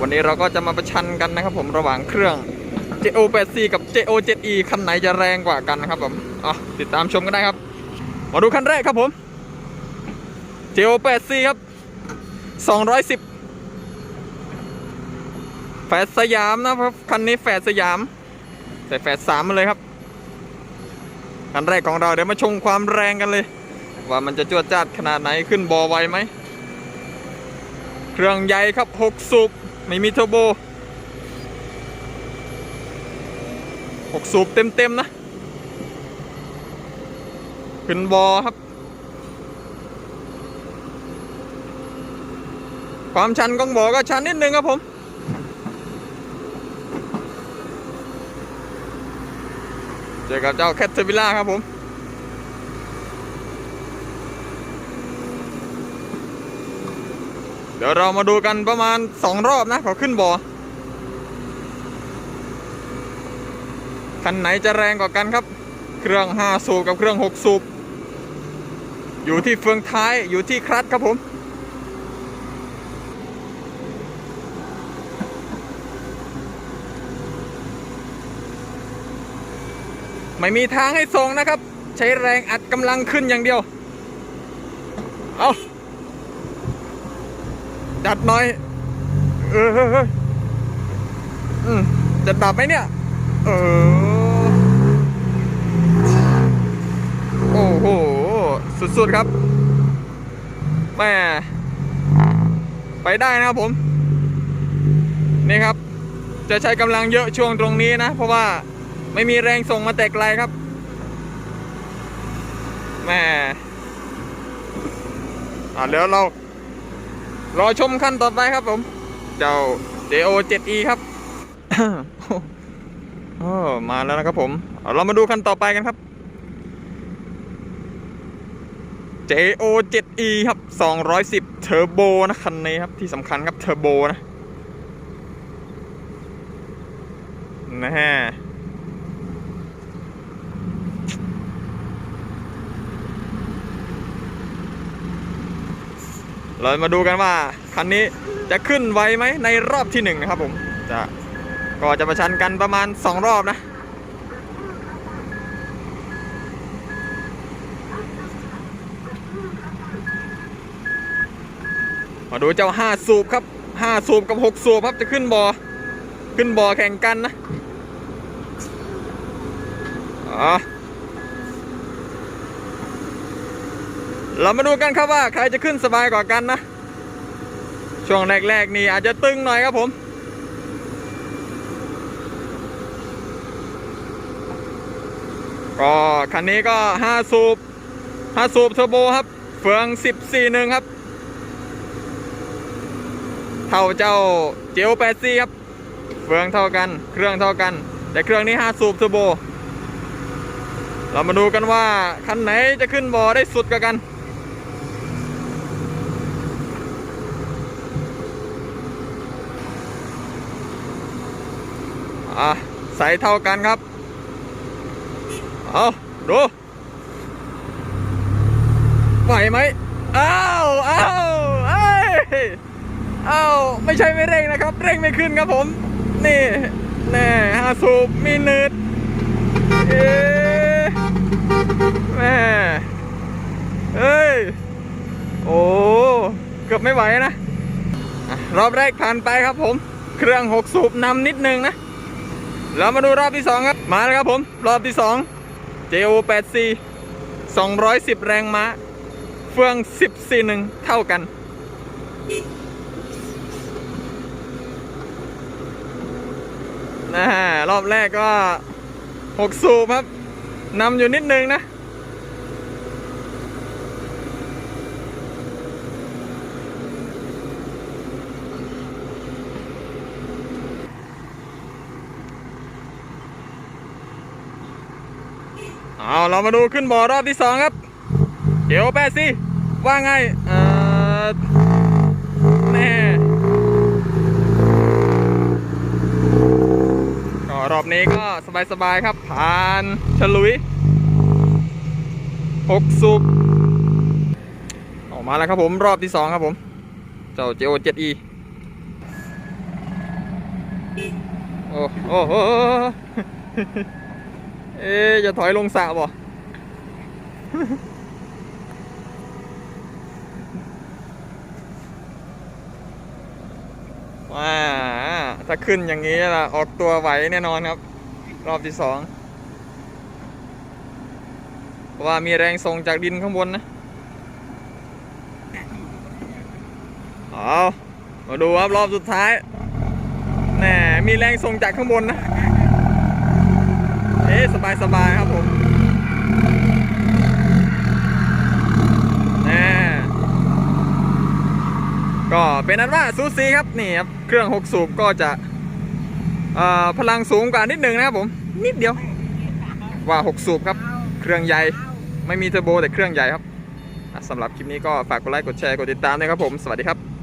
วันนี้เราก็จะมาประชันกันนะครับผมระหว่างเครื่อง JO8C กับ JO7E คันไหนจะแรงกว่ากันนะครับผมอะติดตามชมกันได้ครับ มาดูคันแรกครับผม JO8C ครับ 210แฝดสยามนะครับคันนี้แฝดสยาม ใส่แฝดสามมาเลยครับ คันแรกของเราเดี๋ยวมาชมความแรงกันเลย ว่ามันจะจวดจ้าดขนาดไหนขึ้นบอไวไหมเครื่องใหญ่ครับ 6 สูบ ไม่มีเทอร์โบ6สูบเต็มๆนะ ขึ้นบอครับ ความชันของบอก็ชันนิดนึงครับผม เจอกับเจ้าแคทเทอร์วิล่าครับผม ดี๋ยวเรามาดูกันประมาณ2รอบนะขอขึ้นบ่อคันไหนจะแรงกว่ากันครับ เครื่อง 5 สูบกับเครื่อง 6 สูบ อยู่ที่เฟืองท้ายอยู่ที่คลัตครับผม ไม่มีทางให้ส่งนะครับ ใช้แรงอัดกำลังขึ้นอย่างเดียว เอา จัดหน่อย เออเฮ้ยเฮ้ยอืมจะดับไหมเนี่ย เออ โอ้โห สุดๆครับแม่ไปได้นะครับผม นี่ครับ จะใช้กำลังเยอะช่วงตรงนี้นะ เพราะว่าไม่มีแรงส่งมาแต่ไกลครับแม่อ่าเดี๋ยวเรา รอชมขั้นต่อไปครับผม เจ้า JO7E ครับโอ้มาแล้วนะครับผมเอาเรามาดูขั้นต่อไปกันครับ JO7E ครับ 210เทอร์โบนะคันนี้ครับ ที่สำคัญครับเทอร์โบนะนะฮะ เรามาดูกันว่าคันนี้จะขึ้นไวไหมในรอบที่หนึ่งนะครับผมจะก็จะประชันกันประมาณ 2 รอบนะมาดูเจ้า 5 สูบครับ 5 สูบกับ 6 สูบครับจะขึ้นบอ่อขึ้นบ่อแข่งกันนะอ๋อ เรามาดูกันครับว่าใครจะขึ้นสบายกว่ากันนะ ช่วงแรกๆนี่อาจจะตึงหน่อยครับผม ก็คันนี้ก็ 5 สูบ 5 สูบเทอร์โบครับ เฟือง 14 1 ครับ เท่าเจ้าเจล8 c ครับ เฟืองเท่ากัน เครื่องเท่ากัน แต่เครื่องนี้ 5 สูบเทอร์โบเรามาดูกันว่า คันไหนจะขึ้นบอได้สุดกว่ากัน อะใส่เท่ากันครับ เอาดูไหวไหมอ้าวอ้าวเอ้ยอ้าวไม่ใช่ไม่เร่งนะครับ เร่งไม่ขึ้นครับผม นี่แน่ฮาสูบมีนืดเอ๊แม่เฮ้ย โอ้เกือบไม่ไหวนะ รอบแรกผ่านไปครับผม เครื่องหกสูบนำนิดนึงนะ เรามาดูรอบที่ 2 ครับ มาแล้วครับผม รอบที่ 2 JO 8 4 210 แรงม้า เฟือง 14 1 เท่ากัน นะฮะรอบแรกก็ 6 สูบครับนำอยู่นิดนึงนะ เอาเรามาดูขึ้นบ่อรอบที่สองครับ เดี๋ยวแปดสิว่าไงเออแน่ก็รอบนี้ก็สบายๆครับผ่านฉลุยหกสูบออกมาแล้วครับผมรอบที่สองครับผม เจ้า JO7E โอ้โอ้โอ้ เอ๊จะถอยลงสระบ่ว้าถ้าขึ้นอย่างนี้ล่ะ ออกตัวไหวแน่นอนครับ รอบที่สองเพราะว่ามีแรงส่งจากดินข้างบนนะเอามาดูครับรอบสุดท้ายแหมมีแรงส่งจากข้างบนนะ เอ๊สบายสบายครับผมแน่ก็เป็นนั้นว่าซูซีครับนี่ครับเครื่อง6สูบก็จะอ่อพลังสูงกว่านิดหนึ่งนะครับผมนิดเดียวว่า6สูบครับ เครื่องใหญ่ไม่มีเทอร์โบแต่เครื่องใหญ่ครับสำหรับคลิปนี้ก็ฝากกดไลค์กดแชร์กดติดตามด้วยครับผม สวัสดีครับ